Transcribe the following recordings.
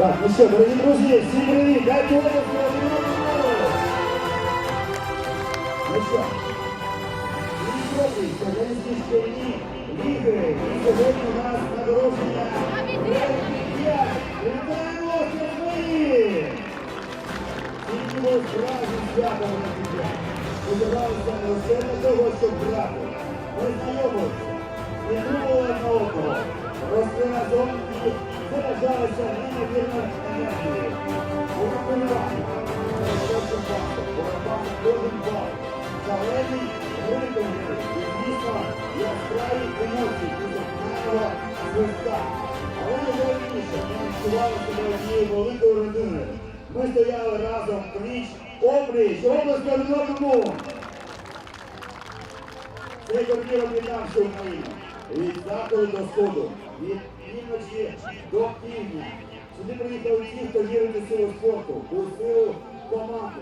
Так, ну що, дорогі друзі, всім привіт! Дайте одному! Ну що, Дніпровські студентські шкільні ліги. І сьогодні у нас нагородження. Вітаємо сьогодні! Тільки ми справжнім святом на життя. Зібралися не лише для того, щоб грати. Ми знайомилися, підтримували одне одного, росли разом і заряджалися неймовірною енергією. Урахувати, кожен бал, урахувати кожен і, звісно, яскраві після фінального свистка. Але найголовніше, відчували себе однією великою. Ми стояли разом пліч, опліч, область одному. Цей турнір об'єднав всю Україну. Від заходу до сходу, від півночі до півдня. Сюди приїхали ті, хто вірить у силу спорту, у силу команди.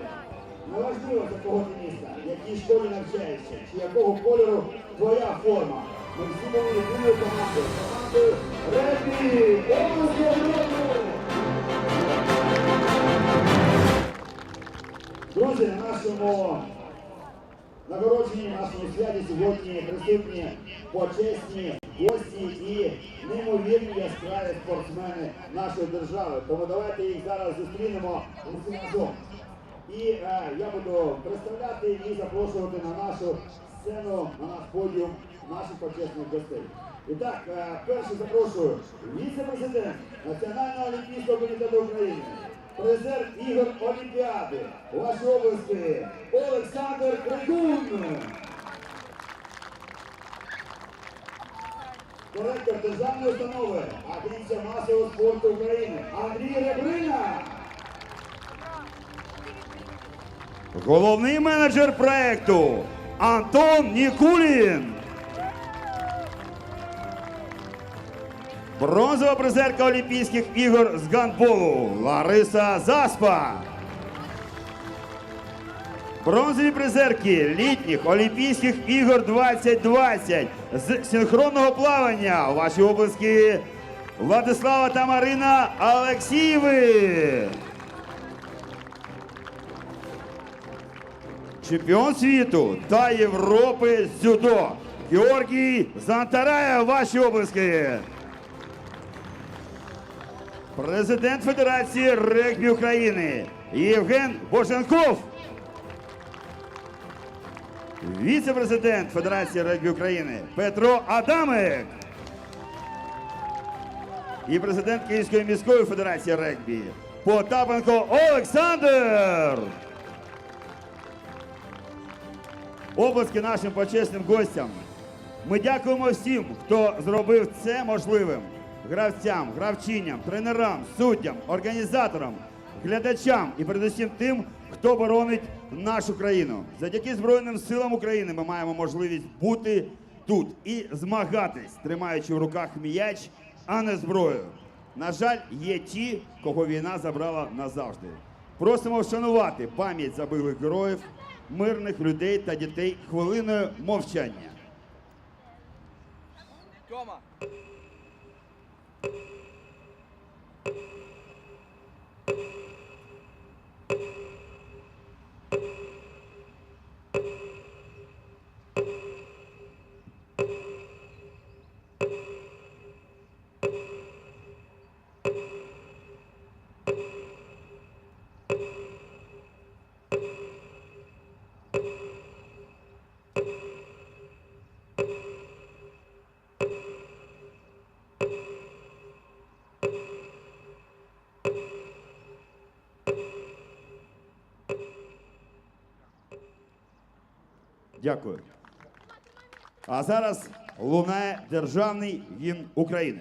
Неважливо, з якого ти міста, в якій школі навчаєшся, чи якого кольору твоя форма. Ми всі були єдиною командою. Командою Ребі! Друзі, на нашому нагородженні, нашому святі сьогодні присутні почесні гості і неймовірні яскраві спортсмени нашої держави. Тому давайте їх зараз зустрінемо усі разом. І е, я буду представляти і запрошувати на нашу сцену, на наш подіум наших почесних гостей. І так, е, перше запрошую віце-президент Національного олімпійського комітету України, призер ігор Олімпіади у вашій області Олександр Крикун. Директор державної установи Агенція масового спорту України Андрій Ребрина. Головний менеджер проекту Антон Нікулін. Бронзова призерка Олімпійських ігор з гандболу Лариса Заспа. Бронзові призерки літніх Олімпійських ігор 2020 з синхронного плавання у вашій області Владислава та Марина Алексієви. Чемпіон світу та Європи з дзюдо Георгій Зантараєв, ваші обласки. Президент Федерації регбі України Євген Боженков. Віце-президент Федерації регбі України Петро Адамик. І президент Київської міської федерації регбі Потапенко Олександр. Обласки нашим почесним гостям. Ми дякуємо всім, хто зробив це можливим. Гравцям, гравчиням, тренерам, суддям, організаторам, глядачам і передусім тим, хто боронить нашу країну. Завдяки Збройним силам України ми маємо можливість бути тут і змагатись, тримаючи в руках м'яч, а не зброю. На жаль, є ті, кого війна забрала назавжди. Просимо вшанувати пам'ять забилих героїв, мирних людей та дітей хвилиною мовчання. Тьома. you Дякую. А зараз лунає державний гімн України.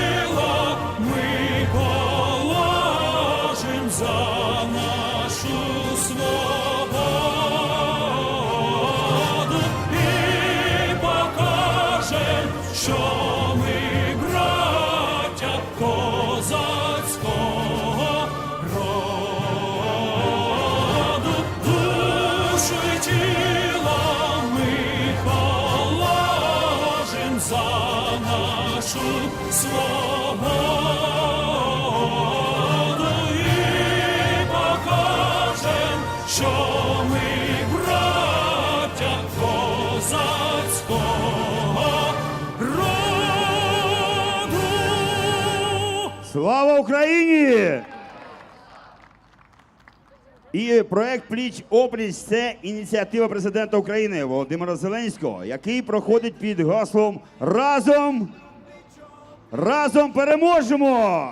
unser І проект Пліч опліч це ініціатива президента України Володимира Зеленського, який проходить під гаслом Разом! Разом переможемо!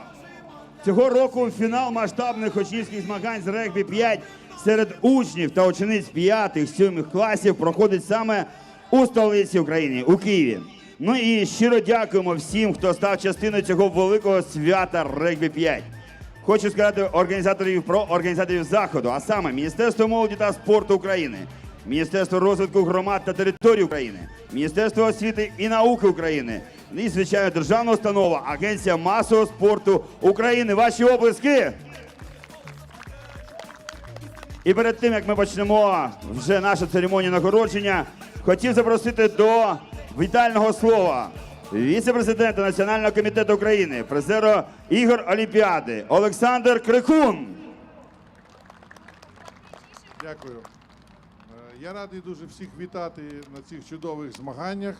Цього року фінал масштабних учнівських змагань з регбі 5 серед учнів та учениць 5-7 класів проходить саме у столиці України, у Києві. Ну і щиро дякуємо всім, хто став частиною цього великого свята регбі 5. Хочу сказати організаторів про організаторів заходу, а саме Міністерство молоді та спорту України, Міністерство розвитку громад та територій України, Міністерство освіти і науки України і, звичайно, державна установа Агенція масового спорту України. Ваші облиски. І перед тим як ми почнемо вже нашу церемонію нагородження, хотів запросити до вітального слова віце-президента Національного комітету України, призера ігор Олімпіади Олександр Крикун. Дякую. Е, Я радий дуже всіх вітати на цих чудових змаганнях.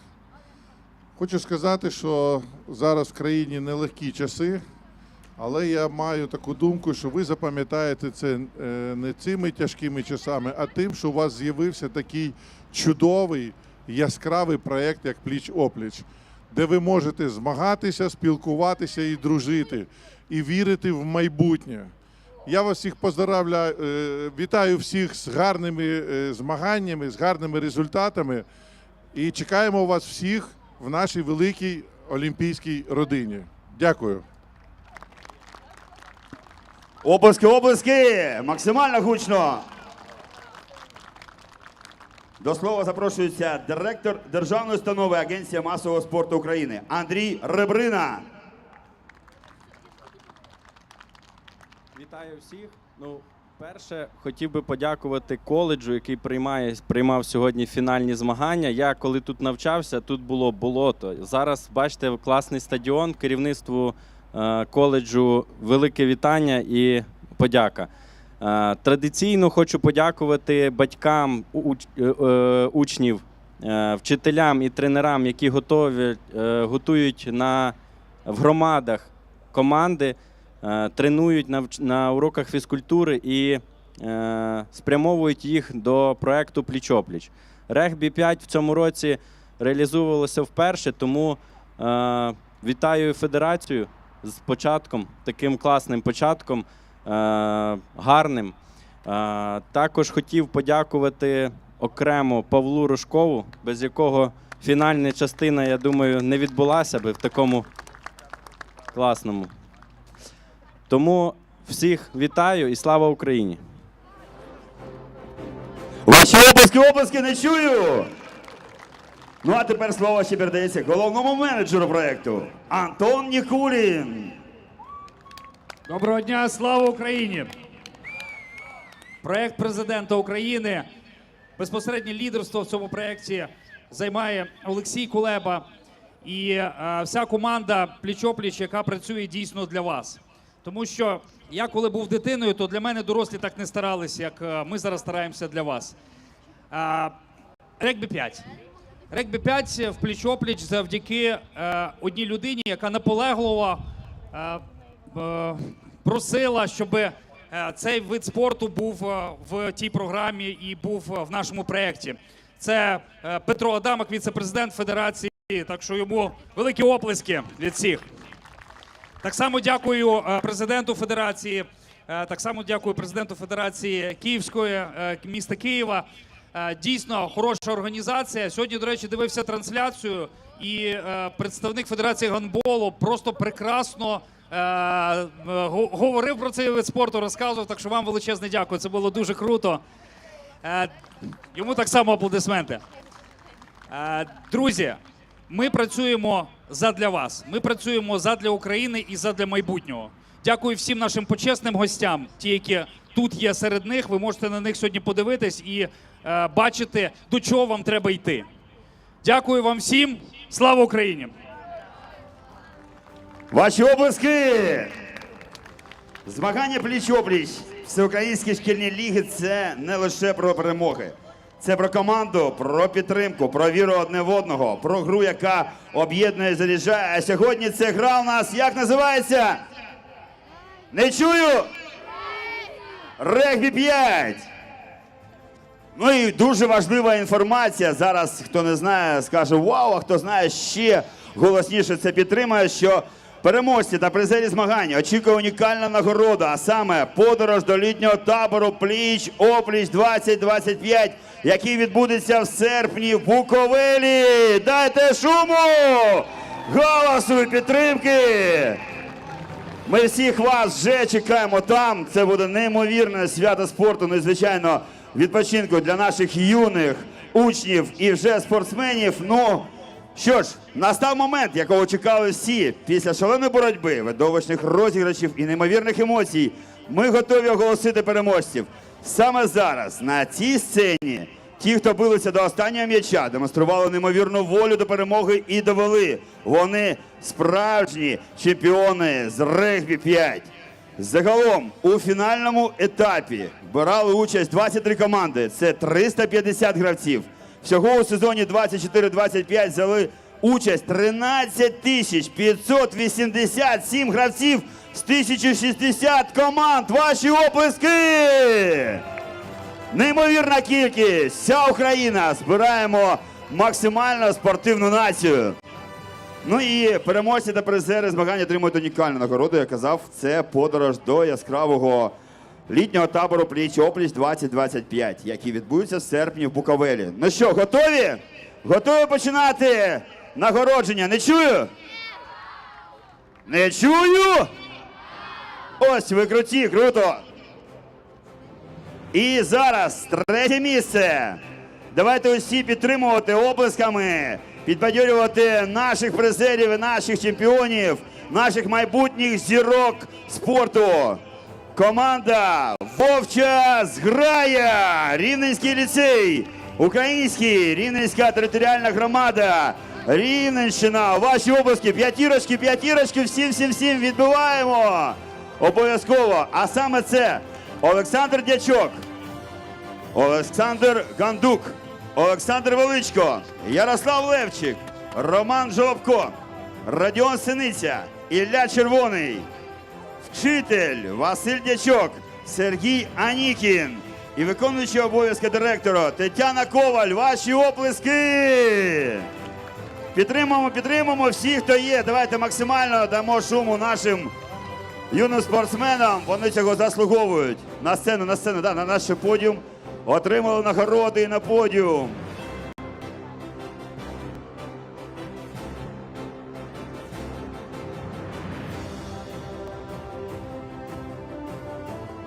Хочу сказати, що зараз в країні нелегкі часи, але я маю таку думку, що ви запам'ятаєте це е, не цими тяжкими часами, а тим, що у вас з'явився такий чудовий яскравий проєкт, як Пліч опліч, де ви можете змагатися, спілкуватися і дружити, і вірити в майбутнє. Я вас всіх поздравляю, е, вітаю всіх з гарними е, змаганнями, з гарними результатами. І чекаємо вас всіх в нашій великій олімпійській родині. Дякую. Оплески, оплески! Максимально гучно. До слова запрошується директор Державної установи Агенція масового спорту України Андрій Ребрина. Вітаю всіх. Ну, перше, хотів би подякувати коледжу, який приймає, приймав сьогодні фінальні змагання. Я коли тут навчався, тут було болото. Зараз бачите класний стадіон. Керівництву е, коледжу велике вітання і подяка. Е, традиційно хочу подякувати батькам е, е, учнів, вчителям і тренерам, які готові, готують на, в громадах команди тренують на, на уроках фізкультури і спрямовують їх до проекту Пліч-опліч. Регбі 5 в цьому році реалізовувалося вперше, тому вітаю федерацію з початком, таким класним початком, гарним. Е, також хотів подякувати окремо Павлу Рожкову, без якого фінальна частина, я думаю, не відбулася би в такому класному. Тому всіх вітаю і слава Україні! Ваші оплески, оплески не чую. Ну а тепер слово ще передається головному менеджеру проекту Антон Нікулін. Доброго дня, слава Україні! Проект президента України. Безпосереднє лідерство в цьому проєкті займає Олексій Кулеба і е, вся команда пліч-опліч, яка працює дійсно для вас. Тому що я, коли був дитиною, то для мене дорослі так не старалися, як е, ми зараз стараємося для вас. А, Регбі 5. Регбі 5 в пліч-опліч завдяки е, одній людині, яка наполегливо е, е, просила, щоб е, цей вид спорту був е, в тій програмі і був е, в нашому проєкті. Це е, Петро Адамок, віце-президент Федерації. Так що йому великі оплески від всіх. Так само дякую е, президенту Федерації. е, Так само дякую президенту Федерації Київської е, міста Києва. Е, Дійсно хороша організація. Сьогодні, до речі, дивився трансляцію, і е, представник Федерації гандболу просто прекрасно е, е, говорив про цей вид спорту, розказував. Так що вам величезне дякую. Це було дуже круто. Е, Йому так само аплодисменти. Е, Друзі, ми працюємо задля вас. Ми працюємо задля України і задля майбутнього. Дякую всім нашим почесним гостям, ті, які тут є серед них. Ви можете на них сьогодні подивитись і е, бачити, до чого вам треба йти. Дякую вам всім. Слава Україні! Ваші облиски! Змагання пліч-опліч Всеукраїнські шкільні ліги це не лише про перемоги. Це про команду, про підтримку, про віру одне в одного, про гру, яка об'єднує і заряджає. А сьогодні це гра у нас як називається? Не чую! Регбі 5! Ну і дуже важлива інформація. Зараз хто не знає, скаже вау, а хто знає ще голосніше це підтримає. Що переможці та призері змагань очікує унікальна нагорода, а саме подорож до літнього табору Пліч Опліч 2025, який відбудеться в серпні в Буковелі. Дайте шуму! Голосу і підтримки! Ми всіх вас вже чекаємо там. Це буде неймовірне свято спорту, ну і звичайно, відпочинку для наших юних учнів і вже спортсменів. Ну що ж, настав момент, якого чекали всі. Після шаленої боротьби, видовищних розіграшів і неймовірних емоцій. Ми готові оголосити переможців. Саме зараз на цій сцені ті, хто билися до останнього м'яча, демонстрували неймовірну волю до перемоги і довели. Вони справжні чемпіони з регбі 5. Загалом у фінальному етапі брали участь 23 команди. Це 350 гравців. Всього у сезоні 24-25 взяли участь 13 тисяч 587 гравців з 1060 команд. Ваші оплески! Неймовірна кількість! Вся Україна збираємо максимально спортивну націю. Ну і переможці та призери змагання отримують унікальну нагороду. Я казав, це подорож до яскравого літнього табору пліч опліч 2025, який відбудеться в серпні в Буковелі. Ну що, готові? Готові починати нагородження? Не чую? Не чую? Ось ви круті, круто. І зараз третє місце. Давайте усі підтримувати оплесками, підбадьорювати наших призерів і наших чемпіонів, наших майбутніх зірок спорту. Команда Вовча зграя, Рівненський ліцей, Український, Рівненська територіальна громада, Рівненщина. Ваші обласки, п'ятірочки, п'ятірочки, всім, всім, всім відбиваємо. Обов'язково. А саме це Олександр Дячок, Олександр Гандук, Олександр Величко, Ярослав Левчик, Роман Жолобко, Радіон Синиця, Ілля Червоний, вчитель Василь Дячок, Сергій Анікін і виконуючий обов'язки директора Тетяна Коваль. Ваші оплески! Підтримуємо, підтримуємо всіх, хто є. Давайте максимально дамо шуму нашим юним спортсменам. Вони цього заслуговують. На сцену, на сцену, да, на наш подіум. Отримали нагороди на подіум.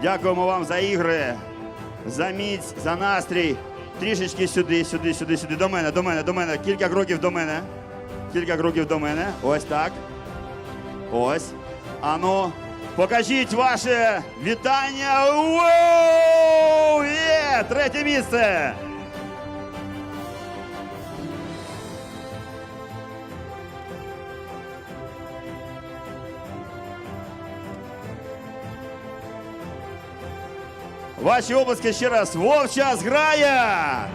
Дякуємо вам за ігри, за міць, за настрій. Трішечки сюди, сюди, сюди, сюди. До мене, до мене, до мене. Кілька кроків до мене. Кілька кроків до мене. Ось так. Ось. Ану, покажіть ваше вітання. Воу! Є! Третє місце. Ваші обласки ще раз. Вовча зграя!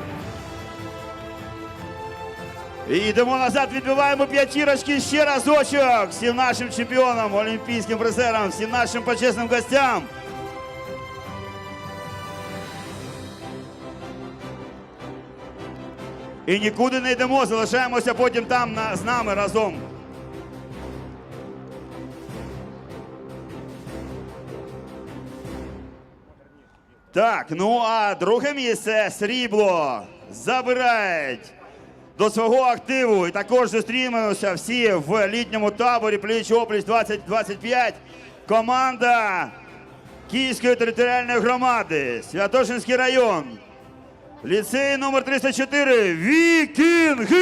І йдемо назад, відбиваємо п'ятірочки ще разочок. Всім нашим чемпіонам, олімпійським призерам, всім нашим почесним гостям. І нікуди не йдемо, залишаємося потім там на, з нами разом. Так, ну а друге місце срібло забирають до свого активу. І також зустрінемося всі в літньому таборі пліч опліч 2025. Команда Київської територіальної громади, Святошинський район. Ліцей номер 304 Вікінги!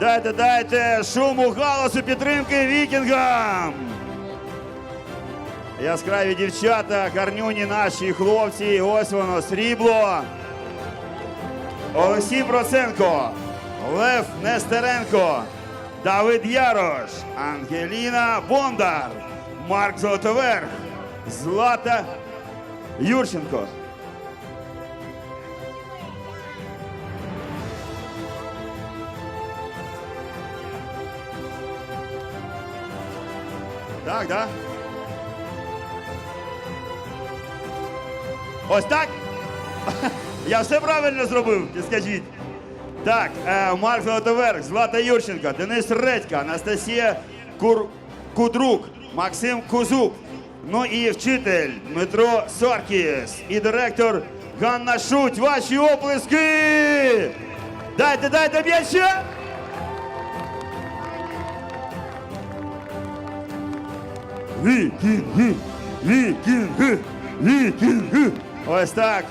Дайте, дайте шуму, галасу, підтримки вікінгам! Яскраві дівчата, гарнюні наші хлопці, ось воно, срібло. Олексій Проценко, Лев Нестеренко, Давид Ярош, Ангеліна Бондар, Марк Золотоверх, Злата Юрченко. Так, да? Ось так? Я все правильно зробив, скажіть. Так, е, Марк Золотоверх, Злата Юрченко, Денис Редька, Анастасія Кур... Кудрук, Максим Кузуб, ну і вчитель Дмитро Соркіс і директор Ганна Шуть. Ваші оплески! Дайте, дайте більше! Вікінги! Вікінги! Вікінги! Ось так.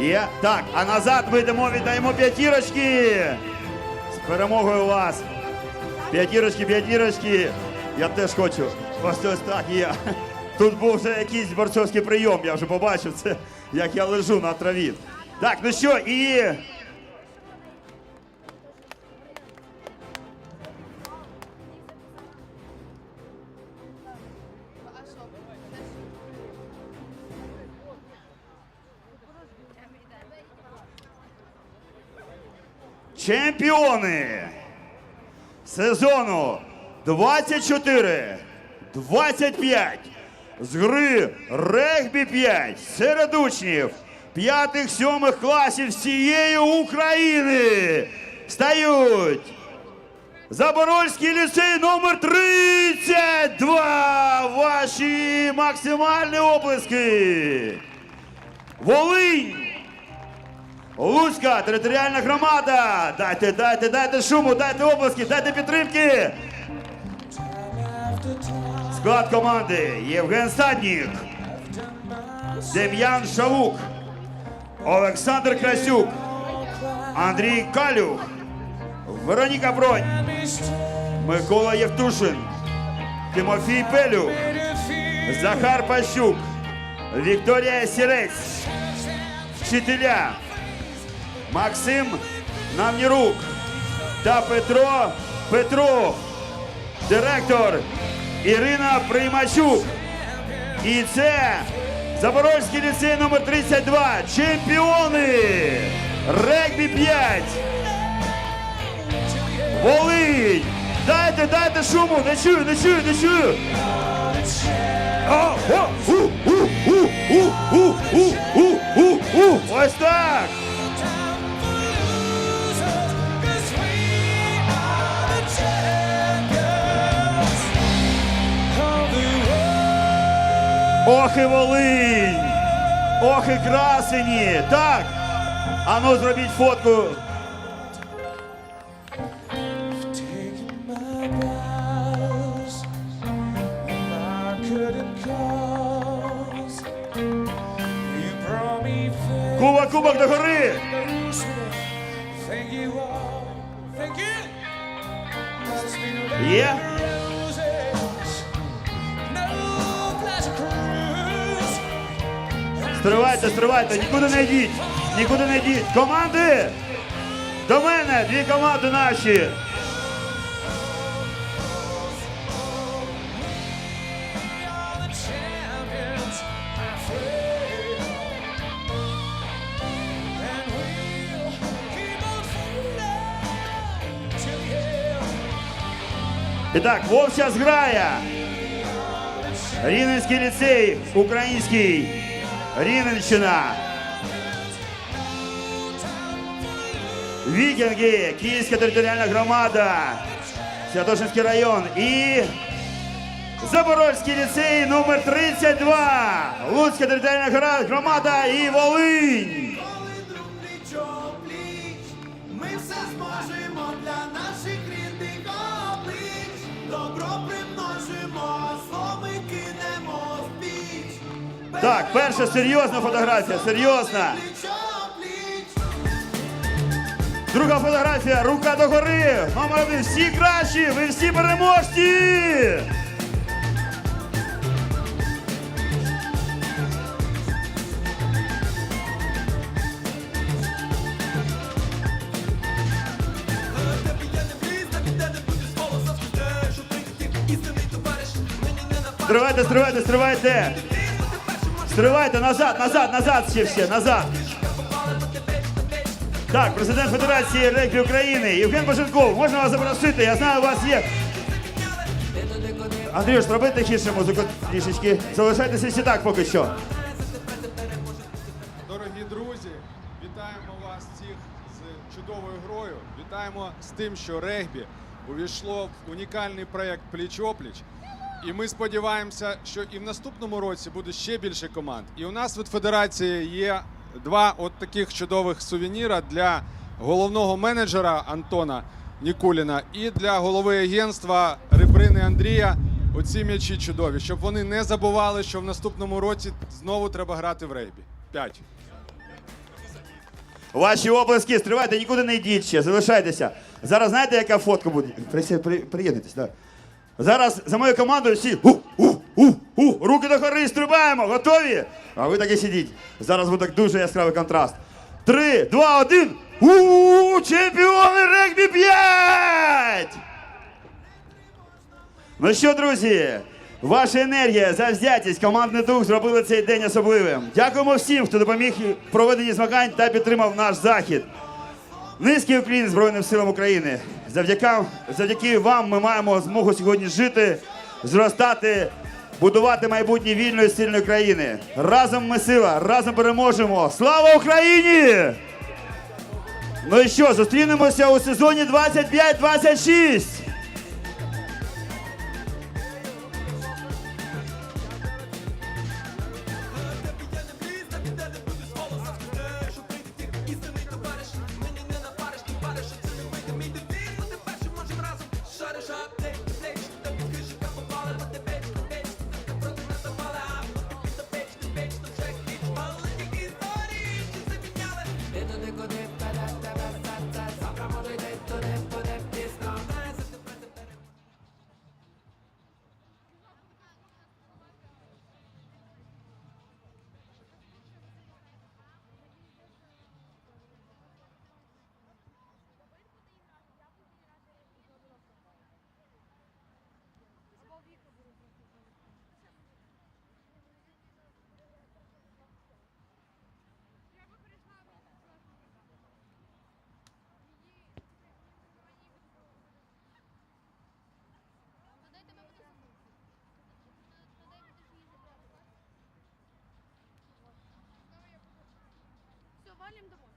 Є. Так, а назад ми йдемо, віддаємо п'ятірочки. З перемогою вас. П'ятірочки, п'ятірочки. Я теж хочу. Ось ось так є. Тут був вже якийсь борцовський прийом, я вже побачив це, як я лежу на траві. Так, ну що, і. Чемпіони сезону 24-25 з гри регбі 5 серед учнів 5-7 класів всієї України стають Заборольський ліцей номер 32. Ваші максимальні оплески. Волинь. Луцька територіальна громада. Дайте, дайте, дайте шуму, дайте обласки, дайте підтримки. Склад команди. Євген Саднік, Дем'ян Шавук, Олександр Красюк, Андрій Калюх, Вероніка Бронь, Микола Євтушин, Тимофій Пелюх, Захар Пащук, Вікторія Сірець, вчителя. Максим Навнірук. Та Петро Петров, директор Ірина Приймачук. І це Запорозький ліцей номер 32 Чемпіони регбі 5. Волинь! Дайте, дайте шуму! Не чую, не чую, не чую! Ось так! Ох і Волинь! Ох і красені! Так! Ану зробіть фотку. taken my vows when I couldn't Стривайте, стривайте, нікуди не йдіть, нікуди не йдіть. Команди! До мене! Дві команди наші! І так, Вовча зграя. Рівненський ліцей, український. Рівненщина. Вікінги, Київська територіальна громада, Святошинський район і Запорозький ліцей номер 32, Луцька територіальна громада і Волинь. Так, перша серйозна фотографія, серйозна. Друга фотографія, рука догори. Номер один, всі кращі, ви всі переможці. Стривайте, стривайте, стривайте. Стривайте, назад, назад, назад ще всі, назад. Так, президент Федерації регбі України Євген Баженков, можна вас запросити? Я знаю, у вас є. Андрюш, зроби тихіше музику трішечки. Залишайтеся всі так поки що. Дорогі друзі, вітаємо вас всіх з чудовою грою. Вітаємо з тим, що регбі увійшло в унікальний проєкт Пліч-опліч. І ми сподіваємося, що і в наступному році буде ще більше команд. І у нас від федерації є два от таких чудових сувеніра для головного менеджера Антона Нікуліна і для голови агентства Ребрини Андрія. Оці м'ячі чудові, щоб вони не забували, що в наступному році знову треба грати в регбі. П'ять. Ваші оплески, стривайте, нікуди не йдіть ще, залишайтеся. Зараз знаєте, яка фотка буде? Приєднуйтесь, так. Зараз за моєю командою всі у, у, у, у, руки до гори, стрибаємо, готові? А ви так і сидіть. Зараз буде дуже яскравий контраст. Три, два, один. У, чемпіони регбі 5! Ну що, друзі, ваша енергія, завзятість, командний дух зробили цей день особливим. Дякуємо всім, хто допоміг проведенні змагань та підтримав наш захід. Низький уклін Збройним силам України. Завдяки, завдяки вам ми маємо змогу сьогодні жити, зростати, будувати майбутнє вільної сильної країни. Разом ми сила, разом переможемо. Слава Україні! Ну і що, зустрінемося у сезоні 25-26. Halim de bu.